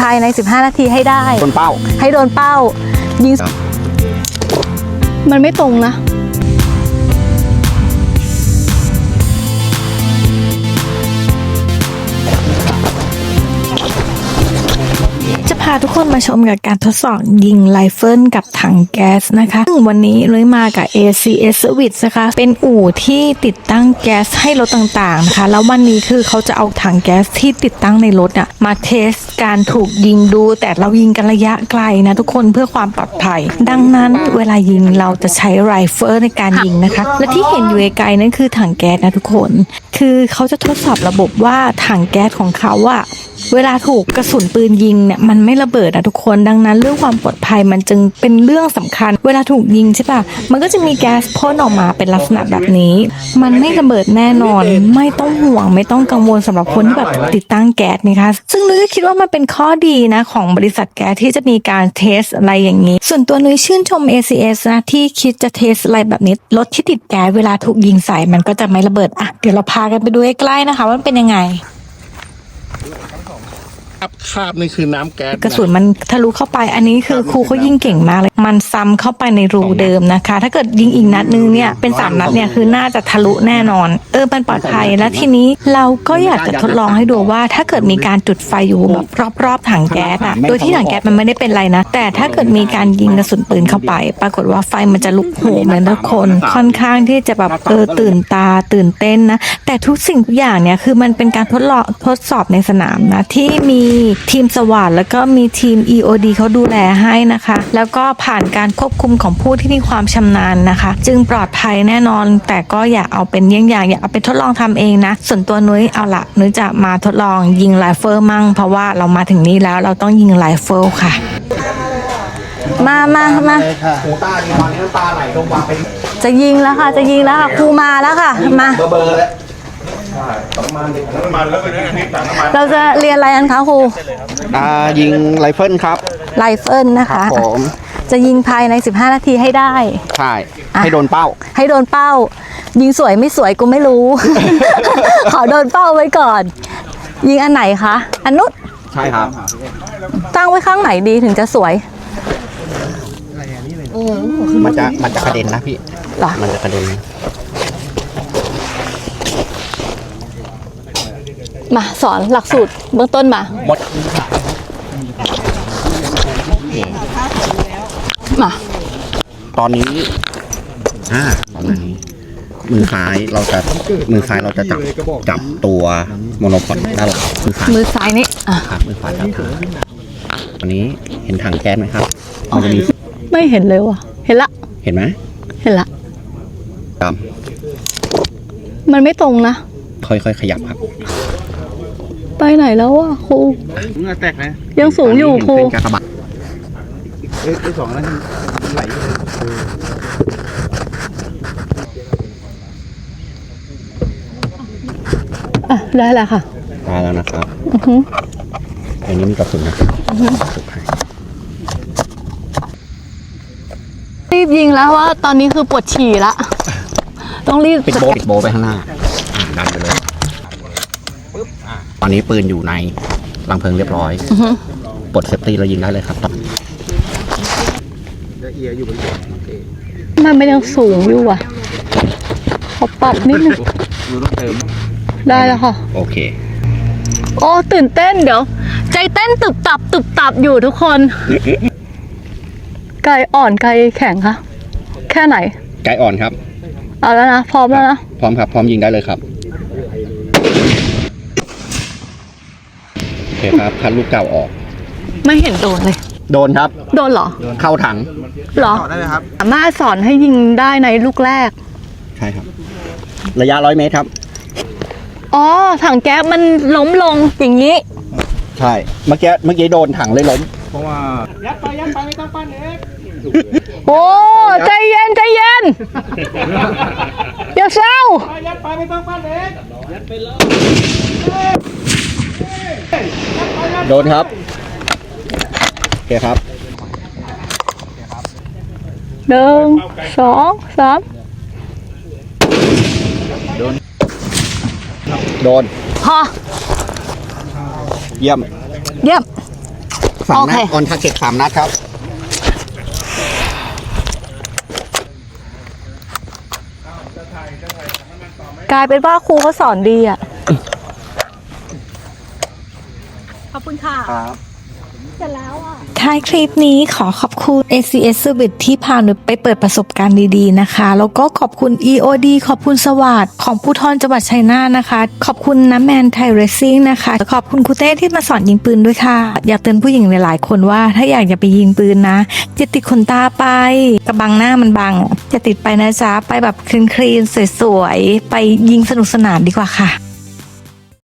ภายใน 15 นาทีให้ได้ คนเป้า ให้โดนเป้ายิงครับมันไม่ตรงนะ พาทุกคนมาชมกับการทดสอบยิงไรเฟิลกับถังแก๊สนะคะซึ่งวันนี้นุ้ยมากับ ACS Service นะคะ เป็นอู่ที่ติดตั้งแก๊สให้รถต่างๆนะคะ แล้ววันนี้คือเขาจะเอาถังแก๊สที่ติดตั้งในรถอะมาเทสการถูกยิงดู แต่เรายิงกันระยะไกลนะทุกคนเพื่อความปลอดภัย ดังนั้นเวลายิงเราจะใช้ไรเฟิลในการยิงนะคะ และที่เห็นอยู่ไกลนั่นคือถังแก๊สนะทุกคน คือเขาจะทดสอบระบบว่าถังแก๊สของเขาอะ เวลาถูกกระสุนปืนยิงเนี่ยมันไม่ระเบิดนะทุกคนดังนั้น เรื่องความปลอดภัยมันจึงเป็นเรื่องสำคัญ เวลาถูกยิงใช่ปะมันก็จะมีแก๊สพ่นออกมาเป็นลักษณะแบบนี้ มันไม่ระเบิดแน่นอน ไม่ต้องห่วงไม่ต้องกังวลสำหรับคนที่แบบติดตั้งแก๊สนะคะซึ่งนุ้ยก็คิดว่ามันเป็นข้อดีนะของบริษัทแก๊สที่จะมีการเทสอะไรอย่างนี้ ส่วนตัวนุ้ยชื่นชม ACS นะที่คิดจะเทสอะไรแบบนี้รถที่ติดแก๊สเวลาถูกยิงใส่มันก็จะไม่ระเบิดอะเดี๋ยวเราพากันไปดูใกล้ๆนะคะว่ามันเป็นยังไง คราบคราบนี่คือน้ำแก๊สกระสุนมันทะลุเข้าไปอันนี้คือครูเขายิงเก่งมากเลยมันซ้ำเข้าไปในรูเดิมนะคะ ถ้าเกิดยิงอีกนัดนึงเนี่ยเป็นสามนัดเนี่ยคือน่าจะทะลุแน่นอน เออมันปลอดภัยแล้วทีนี้เราก็อยากจะทดลองให้ดูว่า ถ้าเกิดมีการจุดไฟอยู่แบบรอบๆถังแก๊สอะโดยที่ถังแก๊สมันไม่ได้เป็นไรนะ แต่ถ้าเกิดมีการยิงกระสุนปืนเข้าไป ปรากฏว่าไฟมันจะลุกโหมเลยนะทุกคนค่อนข้างที่จะแบบเออตื่นตาตื่นเต้นนะแต่ทุกสิ่งทุกอย่างเนี่ยคือมันเป็นการทดลองทดสอบในสนามนะที่มีทีมสวัสดแล้วก็มีทีม EOD เขาดูแลให้นะคะ แล้วก็ผ่านการควบคุมของผู้ที่มีความชำนาญนะคะ จึงปลอดภัยแน่นอน แต่ก็อย่าเอาเป็นเยี่ยงอย่างอย่าเอาไปทดลองทำเองนะ ส่วนตัวนุ้ยเอาละนุ้ยจะมาทดลองยิงไรเฟิลมั่ง เพราะว่าเรามาถึงนี่แล้วเราต้องยิงไรเฟิลค่ะ มามามาหูตาดีตอนนี้น้ำตาไหลลงมาเป็นจะยิงแล้วค่ะ จะยิงแล้วค่ะครูมาแล้วค่ะมาเบอร์เบอร์แล้ว เราจะเรียนอะไรกันคะครูอ่ายิงไรเฟิลครับไรเฟิลนะครัคะ บผม จะยิงภายใน 15 นาทีให้ได้ ใช่อะให้โดนเป้า ให้โดนเป้า ยิงสวยไม่สวยกูไม่รู้ ขอโดนเป้าไว้ก่อน ยิงอันไหนคะ อันนู้นใช่ครับ ตั้งไว้ข้างไหนดีถึงจะสวยมันจะมันจะกระเด็นนะพี่ เหรอมันจะกระเด็น มาสอนหลักสูตรเบื้องต้นมา หมดมา ตอนนี้อ่าประมาณนี้ มือซ้ายเราจะมือซ้ายเราจะจับจับตัวโมโนพอดด้านหลังมือซ้ายมือซ้ายนี่อะครับมือซ้ายจับขาวันนี้เห็นถังแก๊สไหมครับมันจะมีไม่เห็นเลยว่ะ เห็นละ เห็นไหมเห็นละครับมันไม่ตรงนะ ค่อยๆขยับครับ ไปไหนแล้วอะครูเงื่อแตกนะยังสูงอยู่ครูเป็นกากบาทเอ้ยไอ้สองนั้นไหลอยู่เลยอะได้แล้วค่ะตายแล้วนะครับอือฮึอันนี้มีกระสุนนะครับรีบยิงแล้วว่าตอนนี้คือปวดฉี่ละ ต้องรีบปิดโบปิดโบไปข้างหน้าอ่าดันไปเลย ปึ๊บอ่าตอนนี้ปืนอยู่ในรังเพลิงเรียบร้อย อือฮึปลดเซฟตี้แล้วยิงได้เลยครับต่อแล้วเอียอยู่บนหัวโอเคมันไม่ยังสูงอยู่อะขอปรับนิดนึงอยู่ต้องเติมได้แล้วค่ะ โอเค โอ้ตื่นเต้นเดี๋ยว ใจเต้นตึบตับตึบตับอยู่ทุกคนไกลอ่อนไกลแข็งคะแค่ไหน ไกด์อ่อนครับ เอาแล้วนะ พร้อมแล้วนะ พร้อมครับ พร้อมยิงได้เลยครับ โอ เคครับคันลูกเก่าออก ไม่เห็นโดนเลย โดนครับ โดนเหรอเข้าถังเหรอ ต่อได้ไหมครับ สามารถสอนให้ยิงได้ในลูกแรก ใช่ครับ ระยะร้อยเมตรครับ อ๋อ ถังแก๊สมันล้มลงอย่างนี้ ใช่เมื่อกี้เมื่อกี้โดนถังเลยล้ม เพราะว่า โอ้ ใจเย็น ใจเย็น อย่าเศร้า โดนครับ โอเคครับหนึ่งสองสามโดนพอ เยี่ยมเยี่ยม สามโอนัเคดออนทาร์เก็ตสามนัดครับ กลายเป็นว่าครูเขาสอนดีอะ ขอบคุณค่ะ ครับท้ายคลิปนี้ขอขอบคุณ ACS Service ที่พาหนูไปเปิดประสบการณ์ดีๆนะคะ แล้วก็ขอบคุณ EOD ขอบคุณสวัสดของผู้ทอนจังหวัดชัยนาทนะคะ ขอบคุณน้ำแมนไทยเรซซิ่งนะคะขอบคุณครูเต้ที่มาสอนยิงปืนด้วยค่ะ อยากเตือนผู้หญิงหลายๆคนว่าถ้าอยากจะไปยิงปืนนะจะติดขนตาไปกระบังหน้ามันบังจะติดไปนะจ๊ะไปแบบคลีนๆสวยๆไปยิงสนุกสนานดีกว่าค่ะ